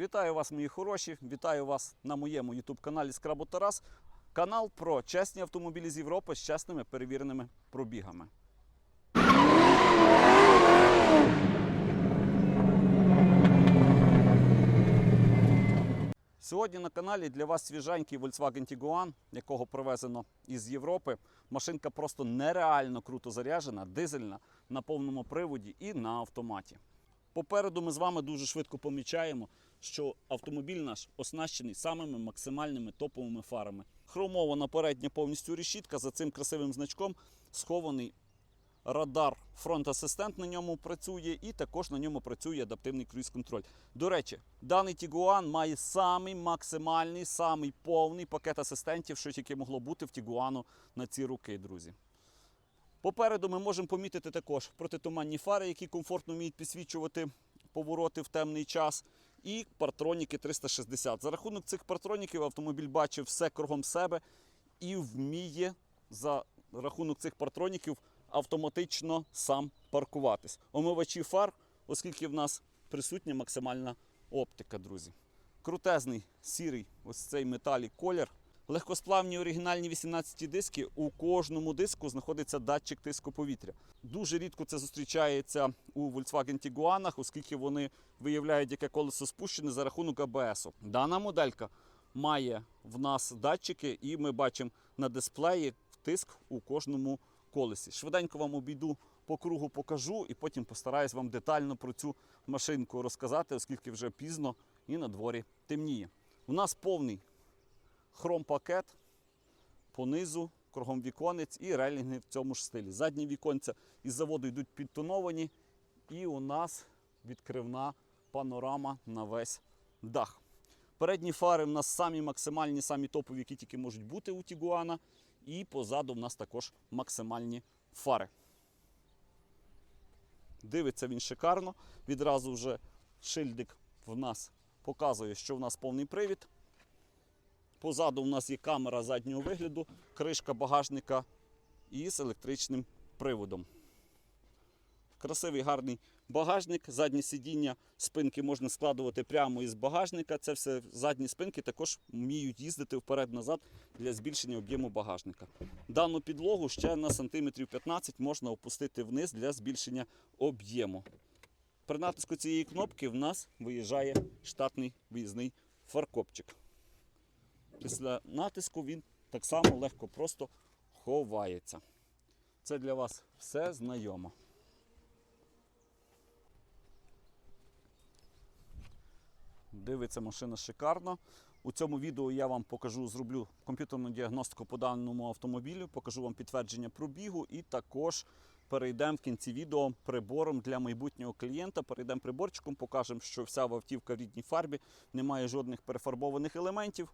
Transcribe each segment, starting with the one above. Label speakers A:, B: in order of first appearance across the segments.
A: Вітаю вас, мої хороші! Вітаю вас на моєму YouTube каналі Скрабо Тарас. Канал про чесні автомобілі з Європи з чесними перевіреними пробігами. Сьогодні на каналі для вас свіженький Volkswagen Tiguan, якого привезено із Європи. Машинка просто нереально круто заряджена, дизельна, на повному приводі і на автоматі. Попереду ми з вами дуже швидко помічаємо, що автомобіль наш оснащений самими максимальними топовими фарами. Хромована передня повністю решітка, за цим красивим значком схований радар фронт-асистент на ньому працює, і також на ньому працює адаптивний круїз-контроль. До речі, даний Tiguan має самий максимальний, самий повний пакет асистентів, що тільки могло бути в Tiguan на ці роки, друзі. Попереду ми можемо помітити також протитуманні фари, які комфортно вміють підсвічувати повороти в темний час. І партроніки 360. За рахунок цих партроніків автомобіль бачив все кругом себе і вміє за рахунок цих партроніків автоматично сам паркуватись. Омивачі фар, оскільки в нас присутня максимальна оптика, друзі. Крутезний сірий ось цей металік колір. Легкосплавні оригінальні 18 диски. У кожному диску знаходиться датчик тиску повітря. Дуже рідко це зустрічається у Volkswagen Tiguan, оскільки вони виявляють, яке колесо спущене за рахунок АБС. Дана моделька має в нас датчики, і ми бачимо на дисплеї тиск у кожному колесі. Швиденько вам обійду по кругу, покажу і потім постараюсь вам детально про цю машинку розказати, оскільки вже пізно і на дворі темніє. У нас повний хром-пакет по низу, кругом віконець і релінги в цьому ж стилі. Задні віконця із заводу йдуть підтоновані, і у нас відкривна панорама на весь дах. Передні фари в нас самі максимальні, самі топові, які тільки можуть бути у Тігуана. І позаду в нас також максимальні фари. Дивиться він шикарно. Відразу вже шильдик в нас показує, що в нас повний привід. Позаду у нас є камера заднього вигляду, кришка багажника із електричним приводом. Красивий гарний багажник, заднє сидіння, спинки можна складувати прямо із багажника. Це все задні спинки також вміють їздити вперед-назад для збільшення об'єму багажника. Дану підлогу ще на сантиметрів 15 можна опустити вниз для збільшення об'єму. При натиску цієї кнопки в нас виїжджає штатний виїзний фаркопчик. Після натиску він так само легко просто ховається. Це для вас все знайомо. Дивиться машина шикарно. У цьому відео я вам покажу, зроблю комп'ютерну діагностику по даному автомобілю, покажу вам підтвердження пробігу і також перейдемо в кінці відео прибором для майбутнього клієнта. Перейдемо приборчиком, покажемо, що вся автівка в рідній фарбі, немає жодних перефарбованих елементів.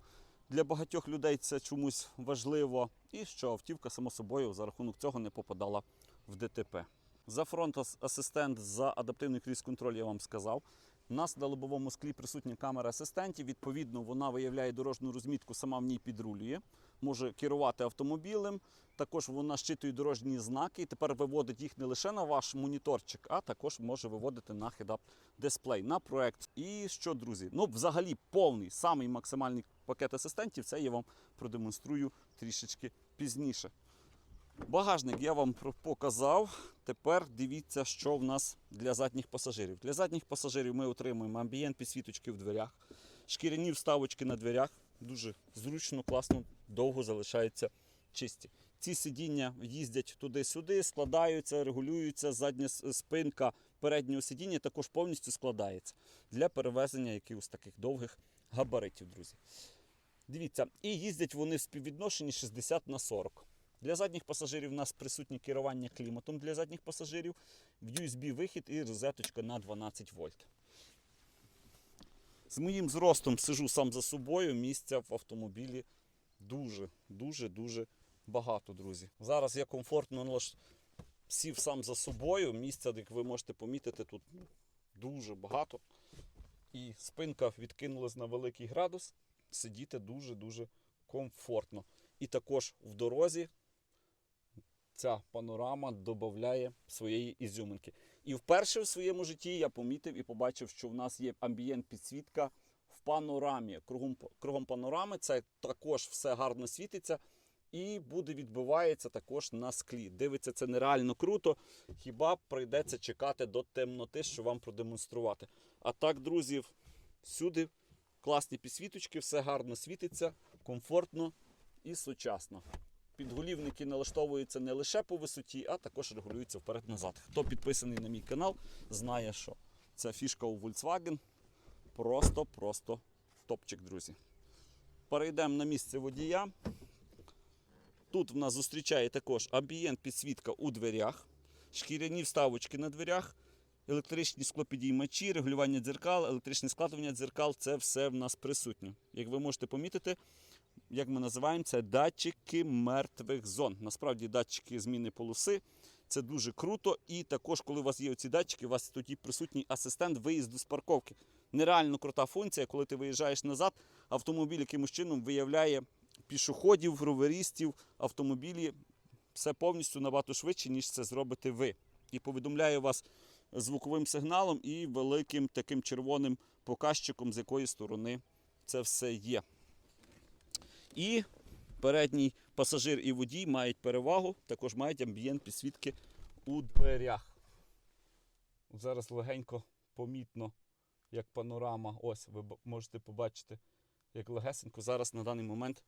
A: Для багатьох людей це чомусь важливо, і що автівка, само собою, за рахунок цього не попадала в ДТП. За фронт асистент за адаптивний круїз контроль я вам сказав. У нас на лобовому склі присутня камера асистентів. Відповідно, вона виявляє дорожню розмітку, сама в ній підрулює, може керувати автомобілем. Також вона щитує дорожні знаки і тепер виводить їх не лише на ваш моніторчик, а також може виводити на head-up дисплей, на проект. І що, друзі? Ну, взагалі, повний, самий максимальний пакет асистентів. Це я вам продемонструю трішечки пізніше. Багажник я вам показав. Тепер дивіться, що в нас для задніх пасажирів. Для задніх пасажирів ми отримуємо амбієнт підсвіточки в дверях, шкіряні вставочки на дверях. Дуже зручно, класно, довго залишаються чисті. Ці сидіння їздять туди-сюди, складаються, регулюються. Задня спинка переднього сидіння також повністю складається для перевезення якихось таких довгих габаритів, друзі. Дивіться, і їздять вони в співвідношенні 60 на 40. Для задніх пасажирів у нас присутнє керування кліматом для задніх пасажирів, в USB-вихід і розеточка на 12 вольт. З моїм зростом сижу сам за собою, місця в автомобілі дуже, дуже, дуже багато, друзі. Зараз я комфортно сів сам за собою. Місця, як ви можете помітити, тут дуже багато. І спинка відкинулась на великий градус. Сидіти дуже-дуже комфортно. І також в дорозі ця панорама додає своєї ізюминки. І вперше в своєму житті я помітив і побачив, що в нас є амбієнт підсвітка в панорамі. Кругом, кругом панорами це також все гарно світиться і буде відбивається також на склі. Дивиться, це нереально круто. Хіба прийдеться чекати до темноти, що вам продемонструвати. А так, друзі, всюди класні підсвіточки, все гарно світиться, комфортно і сучасно. Підголівники налаштовуються не лише по висоті, а також регулюються вперед-назад. Хто підписаний на мій канал, знає, що ця фішка у Volkswagen просто-просто топчик, друзі. Перейдемо на місце водія. Тут в нас зустрічає також амбієнт підсвітка у дверях, шкіряні вставочки на дверях, електричні склопідіймачі, регулювання дзеркал, електричне складування дзеркал це все в нас присутнє. Як ви можете помітити, як ми називаємо це датчики мертвих зон. Насправді датчики зміни полоси. Це дуже круто. І також, коли у вас є ці датчики, у вас тоді присутній асистент виїзду з парковки. Нереально крута функція, коли ти виїжджаєш назад, автомобіль якимось чином виявляє пішоходів, роверістів, автомобілі. Все повністю набагато швидше, ніж це зробите ви. І повідомляє вас звуковим сигналом і великим таким червоним показчиком, з якої сторони це все є. І передній пасажир і водій мають перевагу, також мають амбієнт підсвітки у дверях. Зараз легенько помітно, як панорама. Ось ви можете побачити, як легесенько зараз на даний момент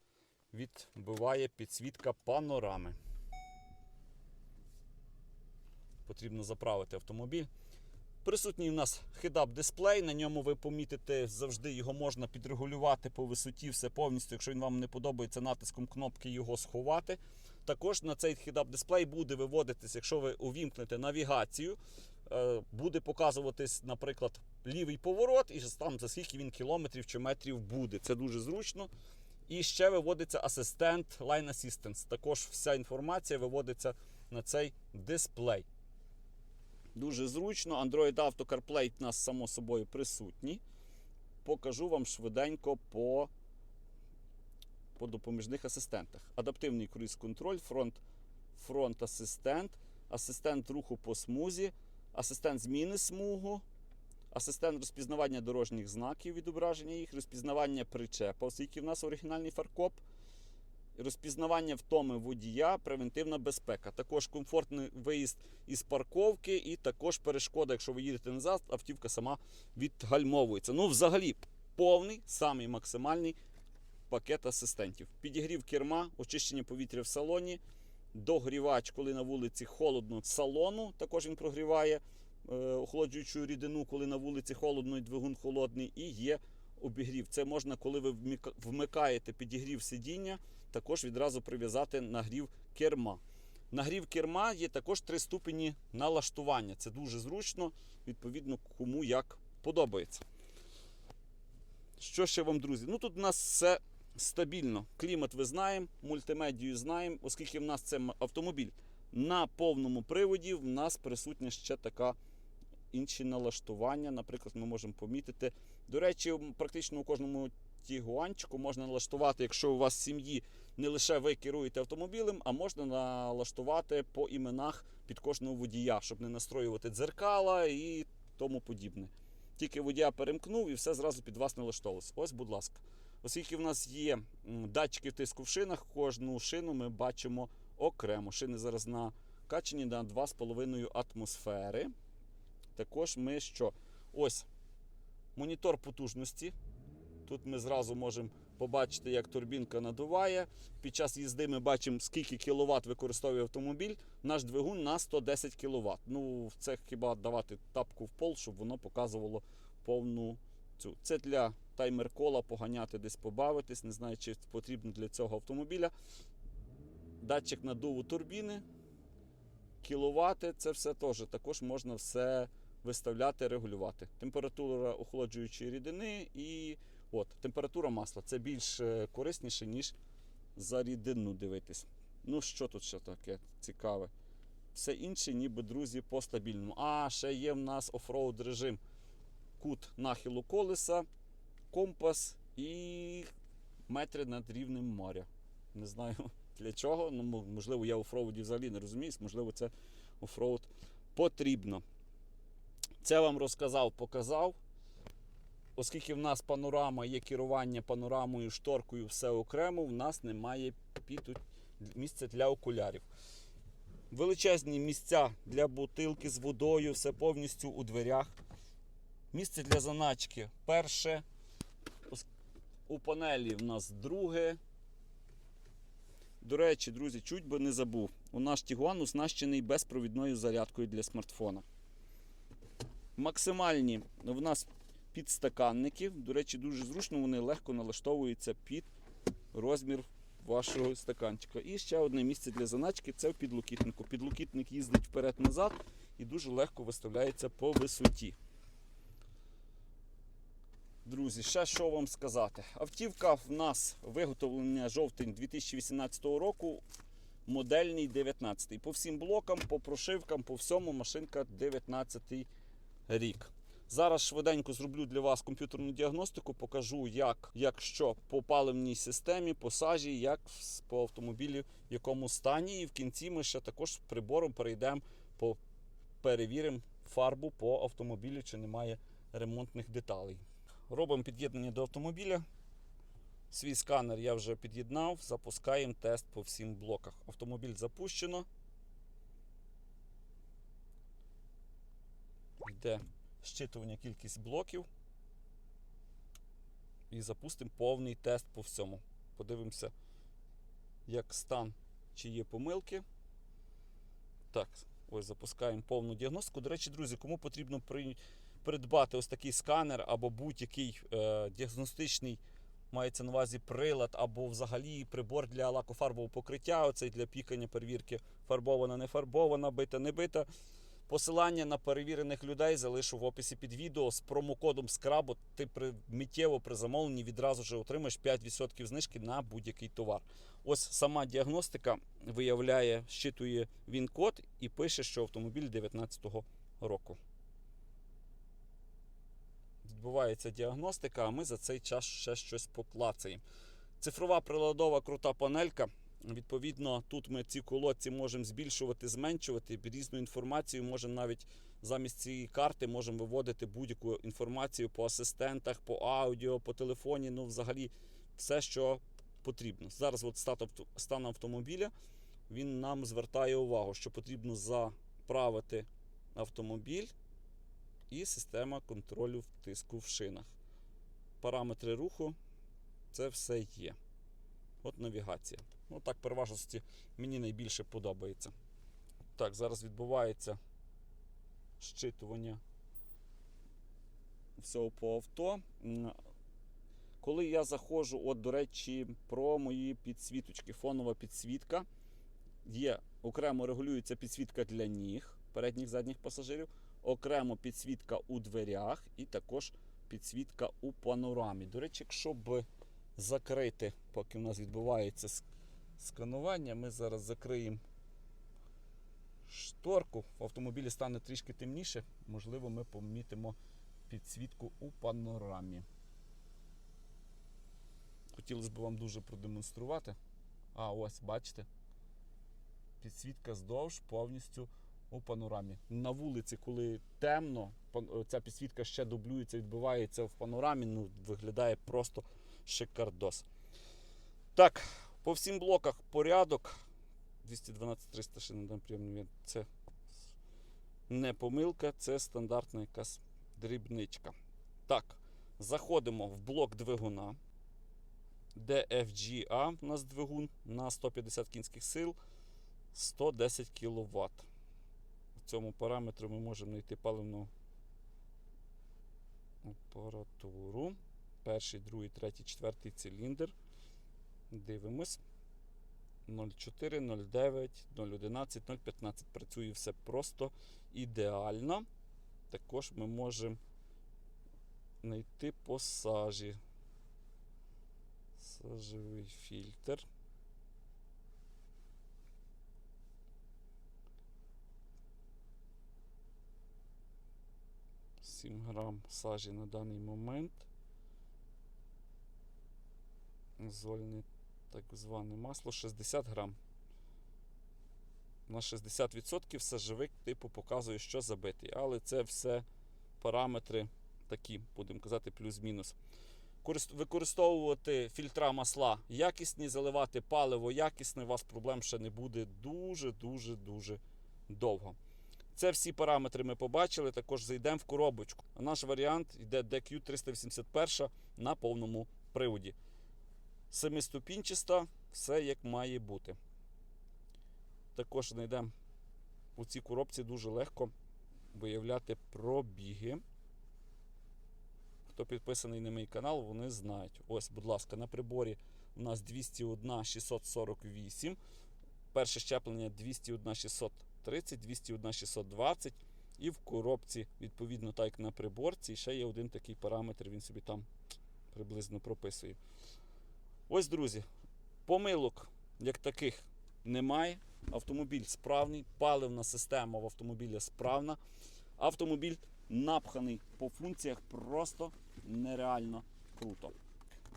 A: відбиває підсвітка панорами. Потрібно заправити автомобіль. Присутній у нас хедап дисплей. На ньому ви помітите, завжди його можна підрегулювати по висоті, все повністю. Якщо він вам не подобається, натиском кнопки його сховати. Також на цей хедап дисплей буде виводитись, якщо ви увімкнете навігацію, е, буде показуватись, наприклад, лівий поворот, і там за скільки він кілометрів чи метрів буде. Це дуже зручно. І ще виводиться асистент Line Assistance. Також вся інформація виводиться на цей дисплей. Дуже зручно. Android Auto CarPlay у нас само собою присутній. Покажу вам швиденько по, по допоміжних асистентах. Адаптивний круїз-контроль, фронт, фронт асистент, асистент руху по смузі, асистент зміни смугу, асистент розпізнавання дорожніх знаків, відображення їх, розпізнавання причепа, оскільки в нас оригінальний фаркоп. Розпізнавання втоми водія, превентивна безпека. Також комфортний виїзд із парковки, і також перешкода, якщо ви їдете назад, автівка сама відгальмовується. Ну, взагалі, повний, самий максимальний пакет асистентів. Підігрів керма, очищення повітря в салоні, догрівач, коли на вулиці холодно салону, також він прогріває е, охолоджуючу рідину, коли на вулиці холодно і двигун холодний, і є обігрів. Це можна, коли ви вмикаєте підігрів сидіння, також відразу прив'язати нагрів керма. Нагрів керма є також три ступені налаштування. Це дуже зручно, відповідно, кому як подобається. Що ще вам, друзі? Ну тут у нас все стабільно. Клімат ви знаємо, мультимедію знаємо, оскільки в нас це автомобіль на повному приводі, в нас присутня ще така інші налаштування. Наприклад, ми можемо помітити. До речі, практично у кожному тігуанчику можна налаштувати, якщо у вас в сім'ї не лише ви керуєте автомобілем, а можна налаштувати по іменах під кожного водія, щоб не настроювати дзеркала і тому подібне. Тільки водія перемкнув і все зразу під вас налаштовувалось. Ось, будь ласка. Оскільки в нас є датчики тиску в шинах, кожну шину ми бачимо окремо. Шини зараз накачані на 2,5 атмосфери. Також ми що? Ось монітор потужності. Тут ми зразу можемо побачити, як турбінка надуває. Під час їзди ми бачимо, скільки кіловат використовує автомобіль. Наш двигун на 110 кВт. Ну, це хіба давати тапку в пол, щоб воно показувало повну цю. Це для таймер кола поганяти десь побавитись. Не знаю, чи потрібно для цього автомобіля. Датчик надуву турбіни, кіловати, це все теж також можна все виставляти, регулювати. Температура охолоджуючої рідини і от, температура масла. Це більш е, корисніше, ніж за рідину дивитись. Ну, що тут ще таке цікаве? Все інше, ніби друзі, по стабільному. А, ще є в нас офроуд режим. Кут нахилу колеса, компас і метри над рівнем моря. Не знаю для чого. Ну, можливо, я офроуді взагалі не розуміюсь, можливо, це офроуд потрібно. Це вам розказав, показав. оскільки в нас панорама є керування панорамою, шторкою, все окремо, в нас немає місця для окулярів. Величезні місця для бутилки з водою, все повністю у дверях. Місце для заначки перше. У панелі в нас друге. До речі, друзі, чуть би не забув. У наш Тігуан оснащений безпровідною зарядкою для смартфона. Максимальні в нас підстаканники. До речі, дуже зручно вони легко налаштовуються під розмір вашого стаканчика. І ще одне місце для заначки це в підлокітнику. Підлокітник їздить вперед-назад і дуже легко виставляється по висоті. Друзі, ще що вам сказати. Автівка в нас виготовлення жовтень 2018 року. Модельний 19. По всім блокам, по прошивкам, по всьому машинка 19 рік. Зараз швиденько зроблю для вас комп'ютерну діагностику, покажу, як, як що по паливній системі, по сажі, як по автомобілі, в якому стані. І в кінці ми ще також прибором перейдемо по перевіримо фарбу по автомобілю, чи немає ремонтних деталей. Робимо під'єднання до автомобіля. Свій сканер я вже під'єднав. Запускаємо тест по всім блоках. Автомобіль запущено. Йде щитування кількість блоків. І запустимо повний тест по всьому. Подивимося, як стан, чи є помилки. Так, ось запускаємо повну діагностику. До речі, друзі, кому потрібно при... придбати ось такий сканер або будь-який е, діагностичний, мається на увазі прилад, або взагалі прибор для лакофарбового покриття, оцей для пікання перевірки фарбована, не фарбована, бита, не бита. Посилання на перевірених людей залишу в описі під відео з промокодом Скрабо. Ти при, миттєво при замовленні відразу ж отримаєш 5% знижки на будь-який товар. Ось сама діагностика виявляє, щитує він код і пише, що автомобіль 19-го року. Відбувається діагностика, а ми за цей час ще щось поклацаємо. Цифрова приладова крута панелька. Відповідно, тут ми ці колодці можемо збільшувати, зменшувати. Різну інформацію можемо навіть замість цієї карти можемо виводити будь-яку інформацію по асистентах, по аудіо, по телефоні. Ну, взагалі, все, що потрібно. Зараз от стан автомобіля він нам звертає увагу, що потрібно заправити автомобіль і система контролю тиску в шинах. Параметри руху це все є. От навігація. Ну так, переважності мені найбільше подобається. Так, зараз відбувається щитування всього по авто. Коли я заходжу, от, до речі, про мої підсвіточки, фонова підсвітка. Є окремо регулюється підсвітка для ніг передніх задніх пасажирів, окремо підсвітка у дверях і також підсвітка у панорамі. До речі, якщо б закрити, поки у нас відбувається сканування, ми зараз закриємо шторку. В автомобілі стане трішки темніше. Можливо, ми помітимо підсвітку у панорамі. Хотілося б вам дуже продемонструвати. А, ось, бачите? Підсвітка здовж повністю у панорамі. На вулиці, коли темно, ця підсвітка ще дублюється, відбувається в панорамі. Ну, виглядає просто шикардос. Так, по всім блоках порядок. 212 300 ще не дам приємний від. Це не помилка, це стандартна якась дрібничка. Так, заходимо в блок двигуна. DFGA у нас двигун на 150 кінських сил, 110 кВт. В цьому параметрі ми можемо знайти паливну апаратуру. Перший, другий, третій, четвертий циліндр. Дивимось. 0,4, 0,9, 0,11, 0,15. Працює все просто ідеально. Також ми можемо знайти по сажі. Сажевий фільтр. Сім грам сажі на даний момент. Зольне так зване масло 60 грам. На 60% сажевик типу показує, що забитий. Але це все параметри такі, будемо казати, плюс-мінус. Використовувати фільтра масла якісні, заливати паливо якісне, у вас проблем ще не буде дуже-дуже дуже довго. Це всі параметри ми побачили. Також зайдемо в коробочку. Наш варіант йде DQ 381 на повному приводі. Семиступінчаста, все як має бути. Також знайдемо у цій коробці дуже легко виявляти пробіги. Хто підписаний на мій канал, вони знають. Ось, будь ласка, на приборі у нас 201 648. Перше щеплення 201 630, 201 620. І в коробці, відповідно, так як на приборці, ще є один такий параметр, він собі там приблизно прописує. Ось, друзі, помилок як таких немає. Автомобіль справний, паливна система в автомобілі справна. Автомобіль напханий по функціях просто нереально круто.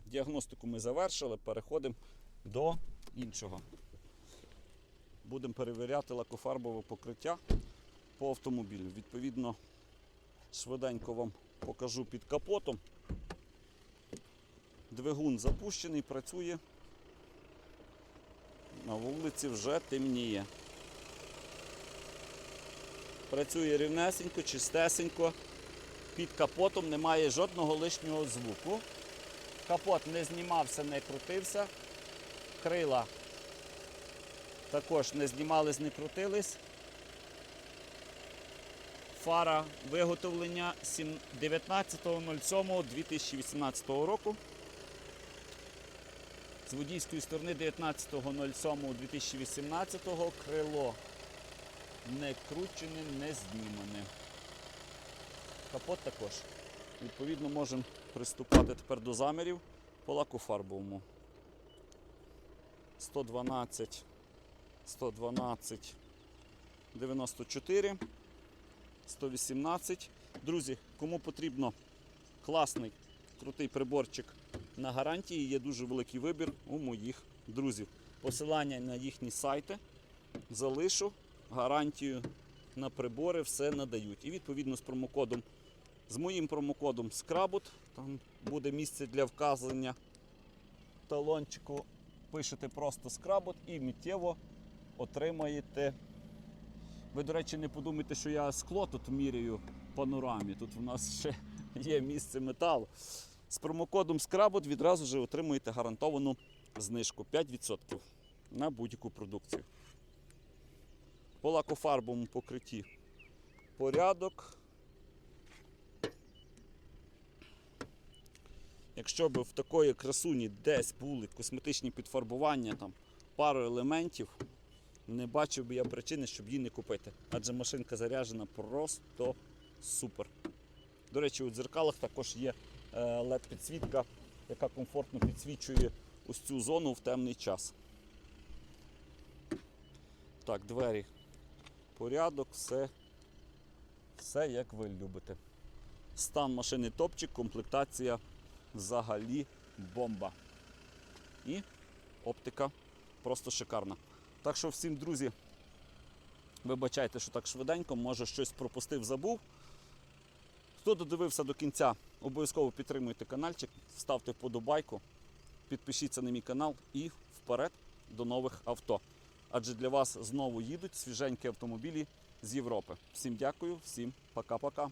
A: Діагностику ми завершили, переходимо до іншого. Будемо перевіряти лакофарбове покриття по автомобілю. Відповідно, швиденько вам покажу під капотом. Двигун запущений, працює. На вулиці вже темніє. Працює рівнесенько, чистесенько. Під капотом немає жодного лишнього звуку. Капот не знімався, не крутився. Крила також не знімались, не крутились. Фара виготовлення 19.07.2018 року. З водійської сторони 19.07.2018 крило не кручене, не знімане. Капот також. Відповідно, можемо приступати тепер до замірів по лакофарбовому. 112, 112, 94, 118. Друзі, кому потрібно класний, крутий приборчик на гарантії, є дуже великий вибір у моїх друзів. Посилання на їхні сайти залишу, гарантію на прибори все надають. І відповідно з промокодом, з моїм промокодом SCRABUT, там буде місце для вказання талончику. Пишете просто SCRABUT і миттєво отримаєте. Ви, до речі, не подумайте, що я скло тут міряю панорамі. Тут у нас ще є місце металу. З промокодом SCRABUT відразу ж отримуєте гарантовану знижку 5% на будь-яку продукцію. По лакофарбовому покритті порядок. Якщо б в такої красуні десь були косметичні підфарбування, там пару елементів, не бачив би я причини, щоб її не купити. Адже машинка заряджена просто супер. До речі, у дзеркалах також є led підсвітка, яка комфортно підсвічує ось цю зону в темний час. Так, двері. Порядок, все, все як ви любите. Стан машини топчик, комплектація взагалі бомба. І оптика просто шикарна. Так що всім, друзі, вибачайте, що так швиденько, може щось пропустив, забув. Хто додивився до кінця, обов'язково підтримуйте каналчик, ставте вподобайку, підпишіться на мій канал і вперед до нових авто. Адже для вас знову їдуть свіженькі автомобілі з Європи. Всім дякую, всім пока-пока.